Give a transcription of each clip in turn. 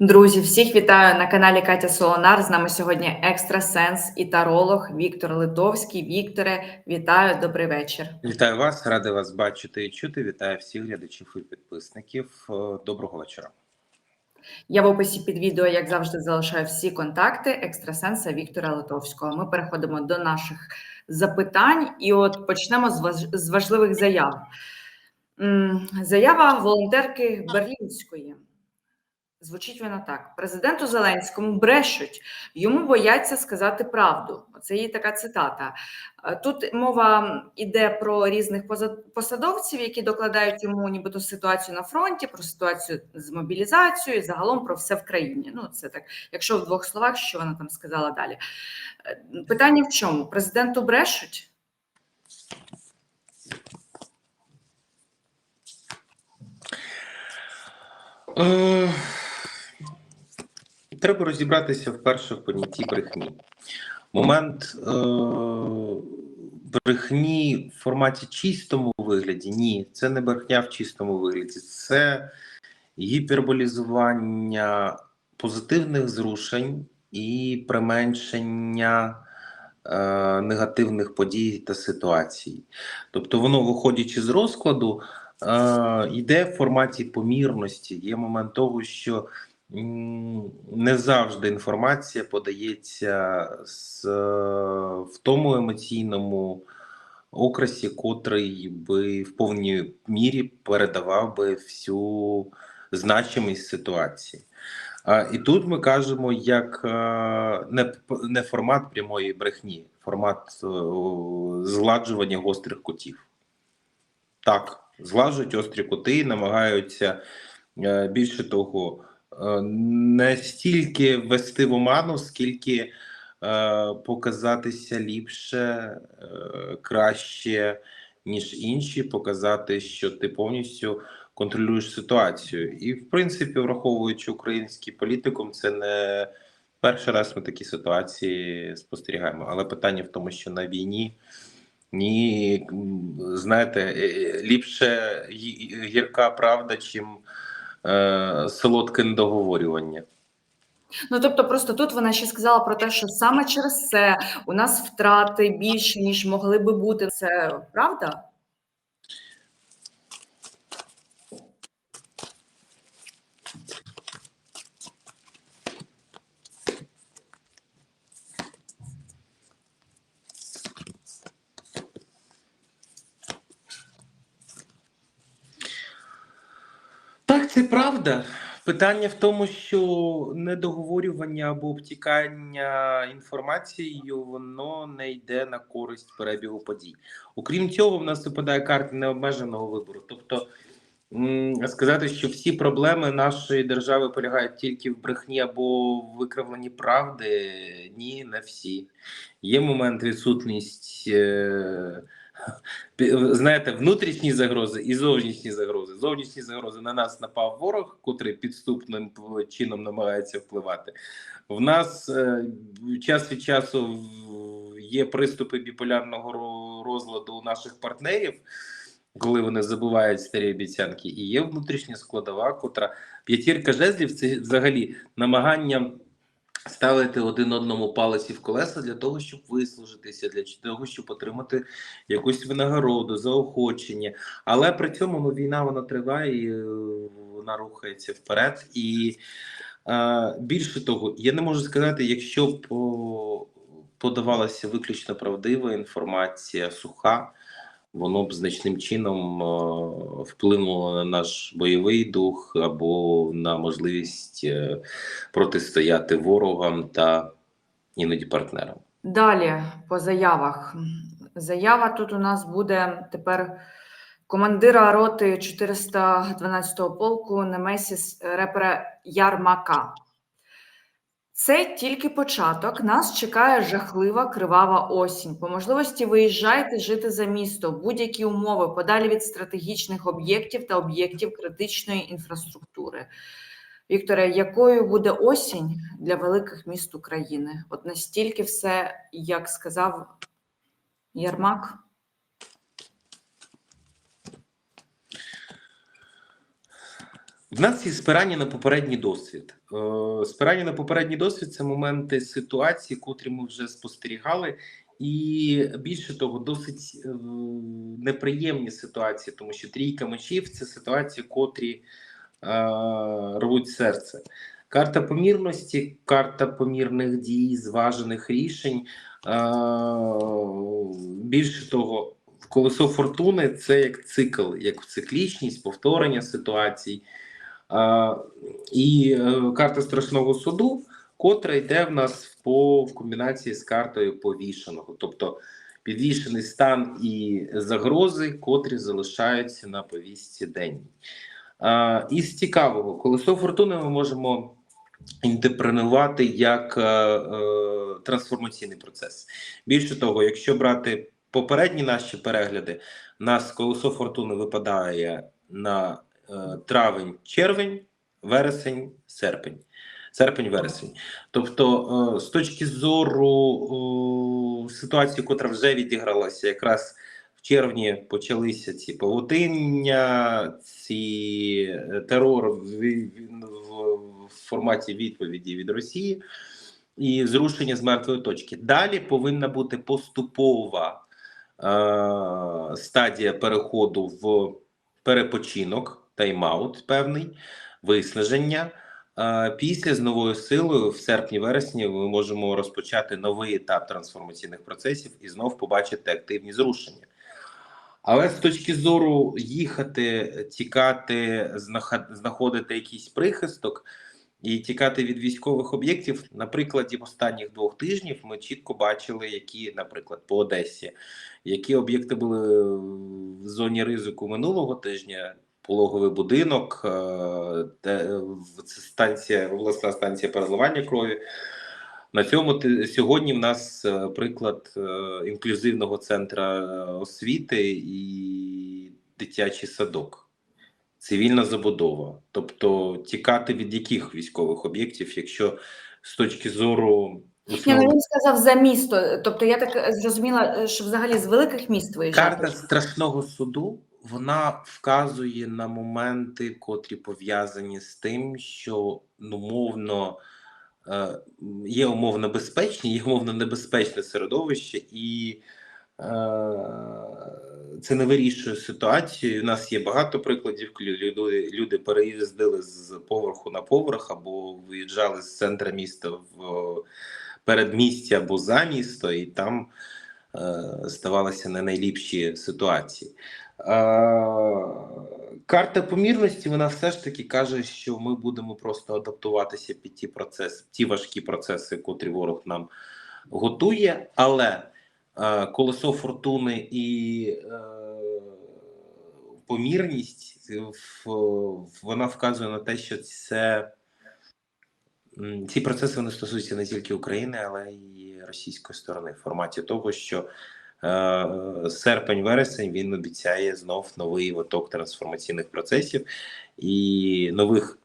Друзі, всіх вітаю на каналі Катя Солонар. З нами сьогодні екстрасенс і таролог Віктор Литовський. Вікторе, вітаю, добрий вечір. Вітаю вас, радий вас бачити і чути. Вітаю всіх глядачів і підписників. Е, Доброго вечора. Я в описі під відео, як завжди, залишаю всі контакти екстрасенса Віктора Литовського. Ми переходимо до наших запитань, і от почнемо з важливих заяв. Заява волонтерки Берлінської. Звучить вона так: президенту Зеленському брешуть, йому бояться сказати правду. Це її така цитата. Е, Тут мова йде про різних посадовців, які докладають йому нібито ситуацію на фронті, про ситуацію з мобілізацією, загалом про все в країні. Ну, це так, якщо в двох словах, що вона там сказала далі. Е, Питання в чому? Президенту брешуть? Е, Треба розібратися вперше в понятті брехні. Момент е, брехні в форматі чистому вигляді ні, це не брехня в чистому вигляді, це гіперболізування позитивних зрушень і применшення е, негативних подій та ситуацій. Тобто, воно, виходячи з розкладу, е, йде в форматі помірності. Є момент того, що не завжди інформація подається з, е, в тому емоційному окрасі, котрий би в повній мірі передавав би всю значимість ситуації. А, і тут ми кажемо як е, не, не формат прямої брехні, формат е, згладжування гострих кутів. Так, зглажують острі кути намагаються більше того, не стільки ввести в оману, скільки е, показатися ліпше, е, краще, ніж інші, показати, що ти повністю контролюєш ситуацію. І, в принципі, враховуючи український політикум, це не перший раз ми такі ситуації спостерігаємо. Але питання в тому, що на війні. Ні, знаєте, е, е, ліпше гірка правда, чим е, солодке недоговорювання. Ну тобто, просто тут вона ще сказала про те, що саме через це у нас втрати більше, ніж могли би бути. Це правда? Так, це правда. Питання в тому, що недоговорювання або обтікання інформацією воно не йде на користь перебігу подій. Окрім цього, в нас випадає карта необмеженого вибору. Тобто сказати, що всі проблеми нашої держави полягають тільки в брехні або в викривленні правди, ні, не всі. Є момент відсутність. Е- Знаєте, внутрішні загрози і зовнішні загрози. Зовнішні загрози на нас напав ворог, котрий підступним чином намагається впливати. В нас е, час від часу є приступи біполярного розладу у наших партнерів, коли вони забувають старі обіцянки, і є внутрішня складова, котра п'ятірка жезлів це взагалі намагання ставити один одному палиці в колеса для того, щоб вислужитися, для того, щоб отримати якусь винагороду, заохочення. Але при цьому ну, війна вона триває, і е, вона рухається вперед. І е, більше того, я не можу сказати, якщо б подавалася виключно правдива інформація, суха. Воно б значним чином е, вплинуло на наш бойовий дух або на можливість е, протистояти ворогам та іноді партнерам. Далі по заявах. Заява тут у нас буде тепер командира роти 412-го полку Немесіс репера Ярмака. Це тільки початок. Нас чекає жахлива кривава осінь. По можливості виїжджайте жити за місто, будь-які умови, подалі від стратегічних об'єктів та об'єктів критичної інфраструктури. Вікторе, якою буде осінь для великих міст України? От настільки все, як сказав Єрмак. В нас є спирання на попередній досвід. Е, Спирання на попередній досвід це моменти ситуації, котрі ми вже спостерігали, і більше того, досить е, неприємні ситуації, тому що трійка мечів це ситуації, котрі е, рвуть серце. Карта помірності, карта помірних дій, зважених рішень. Більше того, колесо фортуни це як цикл, як циклічність, повторення ситуацій. І е, карта страшного суду, котра йде в нас по в комбінації з картою повішеного, тобто підвішений стан і загрози, котрі залишаються на повістці день. Е, із цікавого, колесо фортуни ми можемо інтерпретувати як е, е, трансформаційний процес. Більше того, якщо брати попередні наші перегляди, нас колесо фортуни випадає на травень, червень, вересень, серпень. Серпень-вересень. Тобто, е, з точки зору е, ситуації, котра вже відігралася, якраз в червні почалися ці павутиння, ці е, терор в, форматі відповіді від Росії і зрушення з мертвої точки. Далі повинна бути поступова е, стадія переходу в перепочинок, тайм-аут певний, виснаження. Після з новою силою в серпні-вересні ми можемо розпочати новий етап трансформаційних процесів і знов побачити активні зрушення. Але з точки зору їхати, тікати, знаходити якийсь прихисток і тікати від військових об'єктів, на прикладі останніх двох тижнів ми чітко бачили, які, наприклад, по Одесі, які об'єкти були в зоні ризику минулого тижня. Пологовий будинок, е, де це станція, обласна станція переливання крові. На цьому сьогодні в нас е, приклад е, інклюзивного центру освіти і дитячий садок, цивільна забудова. Тобто тікати від яких військових об'єктів, якщо з точки зору Ні, ну він сказав за місто. Тобто я так зрозуміла, що взагалі з великих міст виїжджати. Карта страшного суду вона вказує на моменти, котрі пов'язані з тим, що ну, мовно е, є умовно безпечні, є умовно небезпечне середовище, і е, це не вирішує ситуацію. У нас є багато прикладів, коли люди, люди переїздили з поверху на поверх або виїжджали з центра міста в передмістя або за місто, і там е, ставалися не найліпші ситуації. Карта помірності вона все ж таки каже, що ми будемо просто адаптуватися під ті процеси, ті важкі процеси, котрі ворог нам готує, але е, колесо фортуни і е, помірність в- вона вказує на те, що це ці процеси вони стосуються не тільки України, але й російської сторони, в форматі того, що серпень-вересень він обіцяє знов новий виток трансформаційних процесів і нових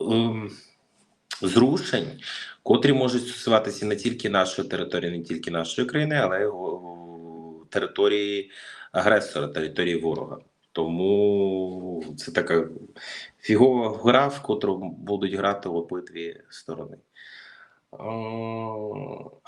ем, зрушень, котрі можуть стосуватися не тільки нашої території, не тільки нашої країни, але й території агресора, території ворога. Тому це така фігова гра, в котру будуть грати обидві сторони.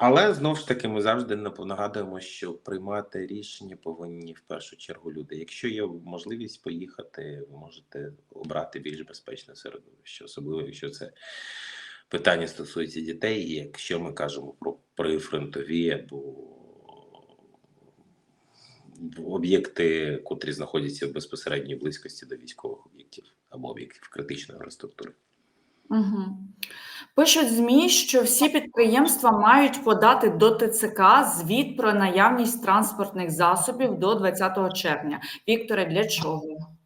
Але знову ж таки, ми завжди нагадуємо, що приймати рішення повинні в першу чергу люди. Якщо є можливість поїхати, ви можете обрати більш безпечне середовище, особливо якщо це питання стосується дітей, і якщо ми кажемо про прифронтові або об'єкти, котрі знаходяться в безпосередній близькості до військових об'єктів або об'єктів критичної інфраструктури. Угу. Пишуть ЗМІ, що всі підприємства мають подати до ТЦК звіт про наявність транспортних засобів до 20 червня. Вікторе, для чого?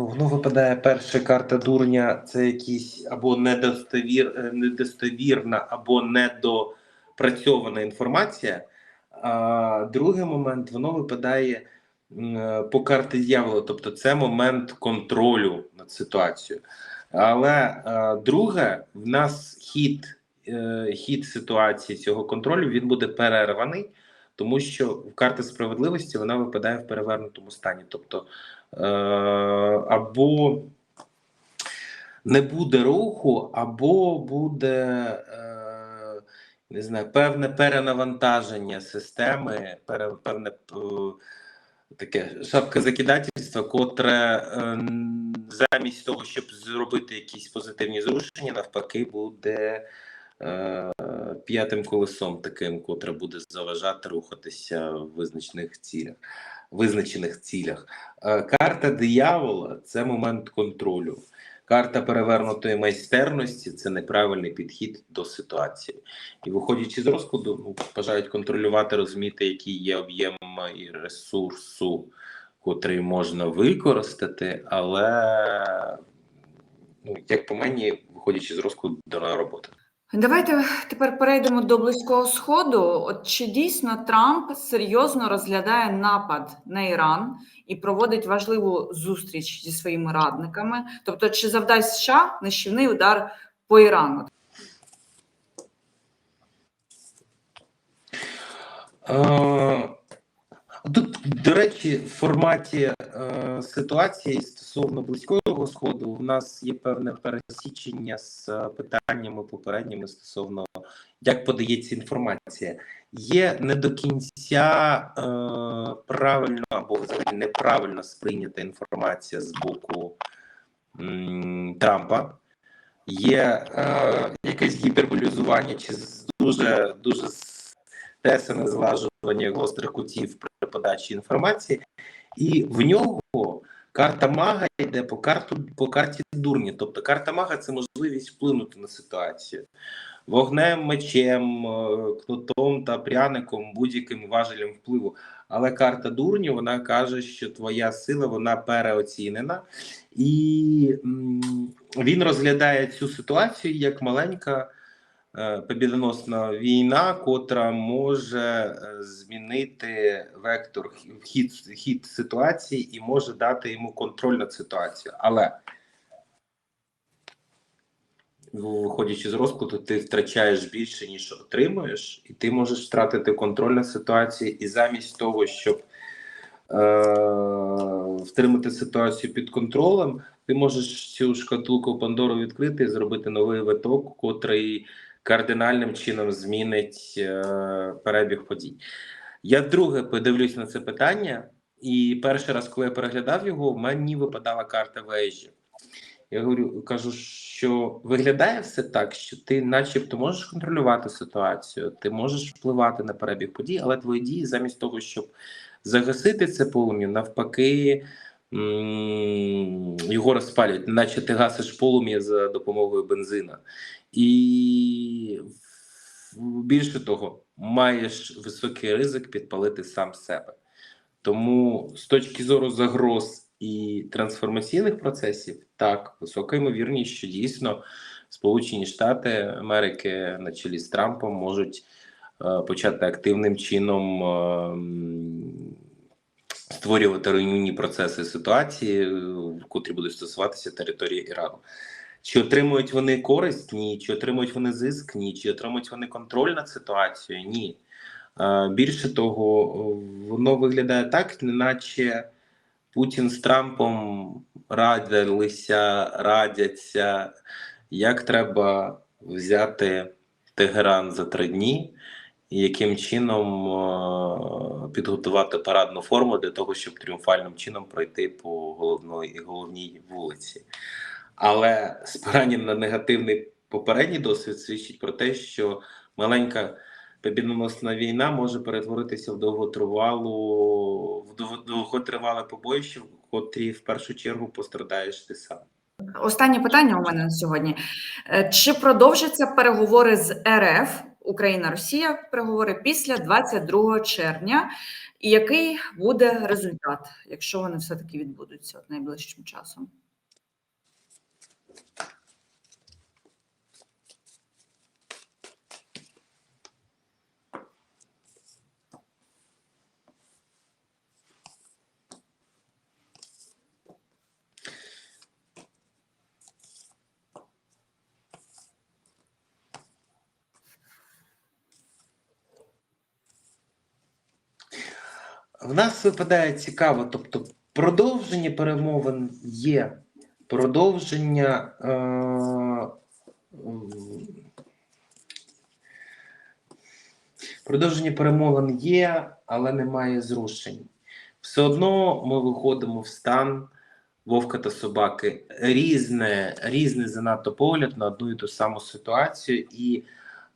Ну, воно випадає перша карта дурня, це якісь або недостовір, е, недостовірна, або недопрацьована інформація. А другий момент воно випадає е, по карті дьявола, тобто це момент контролю над ситуацією. Але е, друге, в нас хід, хід ситуації цього контролю він буде перерваний, тому що карта справедливості вона випадає в перевернутому стані. Тобто або не буде руху, або буде е, не знаю, певне перенавантаження системи, певне е, таке шапка закидательства, котре е, замість того, щоб зробити якісь позитивні зрушення, навпаки, буде е, п'ятим колесом таким, котре буде заважати рухатися в визначених цілях. Визначених цілях. Е, Карта диявола це момент контролю. Карта перевернутої майстерності це неправильний підхід до ситуації. І виходячи з розкладу, ну, бажають контролювати, розуміти, який є об'єм і ресурсу, котрий можна використати, але, ну, як по мені, виходячи з розкладу, до роботи. Давайте тепер перейдемо до близького сходу. От чи дійсно Трамп серйозно розглядає напад на Іран і проводить важливу зустріч зі своїми радниками? Тобто, чи завдасть США нищівний удар по Ірану? Е, Тут, до речі, в форматі е, ситуації стосовно близького сходу у нас є певне пересічення з е, питаннями попередніми стосовно як подається інформація. Є не до кінця е, правильно або взагалі неправильно сприйнята інформація з боку м, Трампа. Є е, якесь гіперболізування чи дуже дуже тесане злажування гострих кутів при подачі інформації, і в нього карта мага йде по карту по карті дурні. Тобто карта мага це можливість вплинути на ситуацію вогнем, мечем, е, кнутом та пряником, будь-яким важелем впливу. Але карта дурні вона каже, що твоя сила вона переоцінена, і він розглядає цю ситуацію як маленька побідоносна війна, котра може е, змінити вектор хід, хід ситуації і може дати йому контроль над ситуацією. Але виходячи з розкладу, ти втрачаєш більше, ніж отримуєш, і ти можеш втратити контроль над ситуацією, і замість того, щоб е, втримати ситуацію під контролем, ти можеш цю шкатулку Пандору відкрити і зробити новий виток, котрий кардинальним чином змінить е, перебіг подій. Я вдруге подивлюсь на це питання, і перший раз, коли я переглядав його, мені випадала карта вежі. Я говорю, кажу, що виглядає все так, що ти, начебто, можеш контролювати ситуацію, ти можеш впливати на перебіг подій, але твої дії, замість того, щоб загасити це полум'я, навпаки, його розпалюють, наче ти гасиш полум'я за допомогою бензина. І більше того, маєш високий ризик підпалити сам себе. Тому з точки зору загроз і трансформаційних процесів, так, висока ймовірність, що дійсно Сполучені Штати Америки на чолі з Трампом можуть е, почати активним чином е, м, створювати руйнівні процеси ситуації, е, котрі будуть стосуватися території Ірану. Чи отримують вони користь? Ні. Чи отримують вони зиск? Ні. Чи отримують вони контроль над ситуацією? Ні. Е, Більше того, воно виглядає так, неначе Путін з Трампом радилися, радяться, як треба взяти Тегеран за три дні, яким чином е, підготувати парадну форму для того, щоб тріумфальним чином пройти по головної головній вулиці. Але спирання на негативний попередній досвід свідчить про те, що маленька побідоносна війна може перетворитися в довготривалу в дов- довготривале побоїще, в котрі в першу чергу пострадаєш ти сам. Останнє питання у мене на сьогодні: Е, чи продовжаться переговори з РФ Україна Росія переговори після 22 червня? І який буде результат, якщо вони все таки відбудуться найближчим часом? В нас випадає цікаво, тобто продовження перемовин є, продовження. Е, продовження перемовин є, але немає зрушень. Все одно ми виходимо в стан вовка та собаки. Різне, різний занадто погляд на одну і ту саму ситуацію, і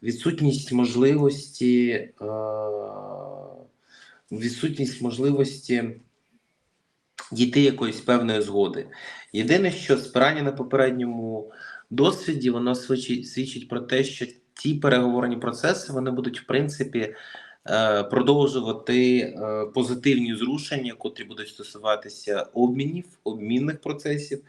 відсутність можливості. Е, відсутність можливості дійти якоїсь певної згоди. Єдине, що спирання на попередньому досвіді, воно свідчить, свідчить про те, що ті переговорні процеси вони будуть в принципі е, продовжувати е, позитивні зрушення, котрі будуть стосуватися обмінів, обмінних процесів.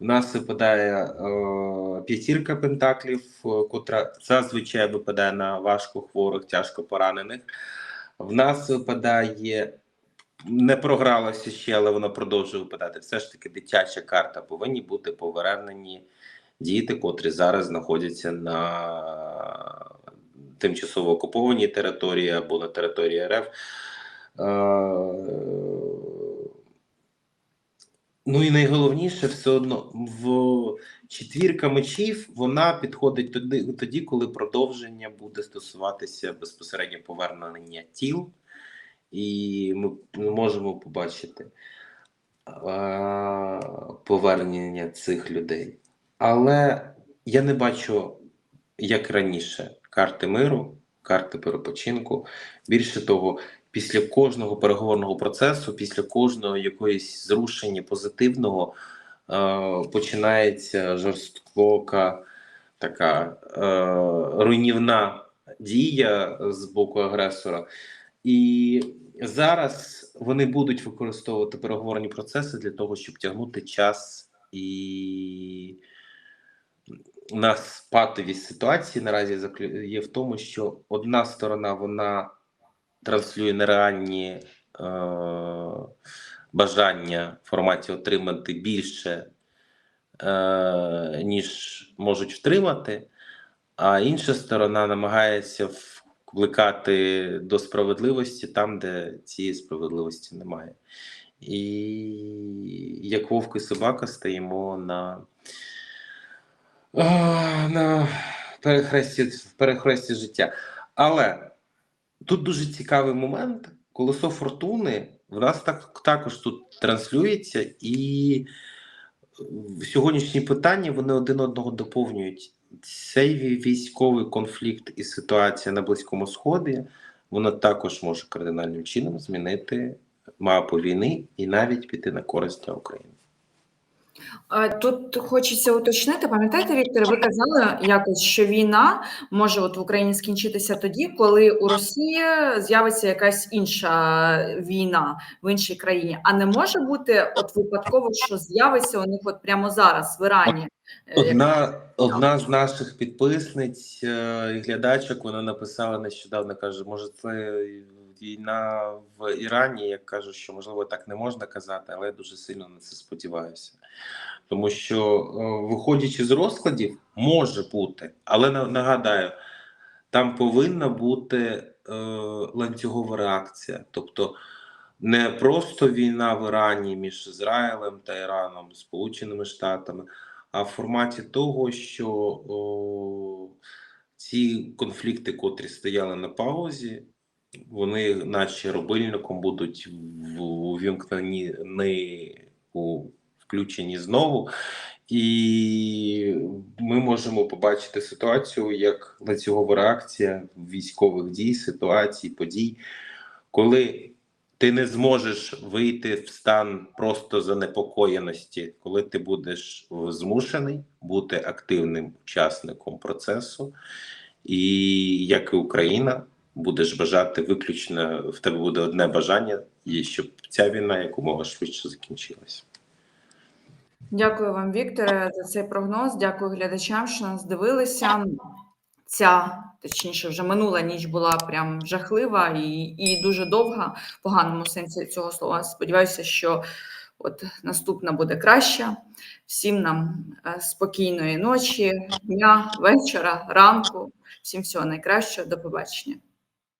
В нас випадає е, п'ятірка пентаклів, котра зазвичай випадає на важко хворих, тяжко поранених. В нас випадає, не програлося ще, але воно продовжує випадати. Все ж таки, дитяча карта повинні бути повернені діти, котрі зараз знаходяться на тимчасово окупованій території або на території РФ. Ну і найголовніше, все одно в четвірка мечів вона підходить тоді, тоді, коли продовження буде стосуватися безпосередньо повернення тіл, і ми, можемо побачити е, повернення цих людей. Але я не бачу, як раніше, карти миру, карти перепочинку. Більше того, після кожного переговорного процесу, після кожного якоїсь зрушення позитивного, е, починається жорстока така е, руйнівна дія з боку агресора. І зараз вони будуть використовувати переговорні процеси для того, щоб тягнути час і у нас патові ситуації наразі є в тому, що одна сторона вона транслює нереальні е, бажання в форматі отримати більше, е, ніж можуть втримати, а інша сторона намагається вкликати до справедливості там, де цієї справедливості немає. І як вовк і собака стоїмо на, на перехресті, перехресті життя. Але тут дуже цікавий момент. Колесо фортуни в нас так, також тут транслюється, і сьогоднішні питання вони один одного доповнюють. Цей військовий конфлікт і ситуація на Близькому Сході вона також може кардинальним чином змінити мапу війни і навіть піти на користь для України. Тут хочеться уточнити, пам'ятаєте, Віктор, ви казали якось, що війна може от в Україні скінчитися тоді, коли у Росії з'явиться якась інша війна в іншій країні. А не може бути от випадково, що з'явиться у них от прямо зараз в Ірані. е, Одна, одна з наших підписниць е, і глядачок вона написала нещодавно, каже, може, це війна в Ірані. Я кажу, що можливо так не можна казати, але я дуже сильно на це сподіваюся. Тому що, е, виходячи з розкладів, може бути, але нагадаю, там повинна бути е, ланцюгова реакція. Тобто не просто війна в Ірані між Ізраїлем та Іраном, Сполученими Штатами, а в форматі того, що о, ці конфлікти, котрі стояли на паузі, вони, наче рубильником, будуть увімкнені не у включені знову. І ми можемо побачити ситуацію як ланцюгова реакція військових дій, ситуацій, подій, коли ти не зможеш вийти в стан просто занепокоєності, коли ти будеш змушений бути активним учасником процесу, і як і Україна, будеш бажати виключно в тебе буде одне бажання, і щоб ця війна якомога швидше закінчилася. Дякую вам, Вікторе, за цей прогноз. Дякую глядачам, що нас дивилися. Ця, точніше, вже минула ніч була прям жахлива і, і дуже довга, в поганому сенсі цього слова. Сподіваюся, що от наступна буде краща. Всім нам е, спокійної ночі, дня, вечора, ранку. Всім всього найкращого. До побачення.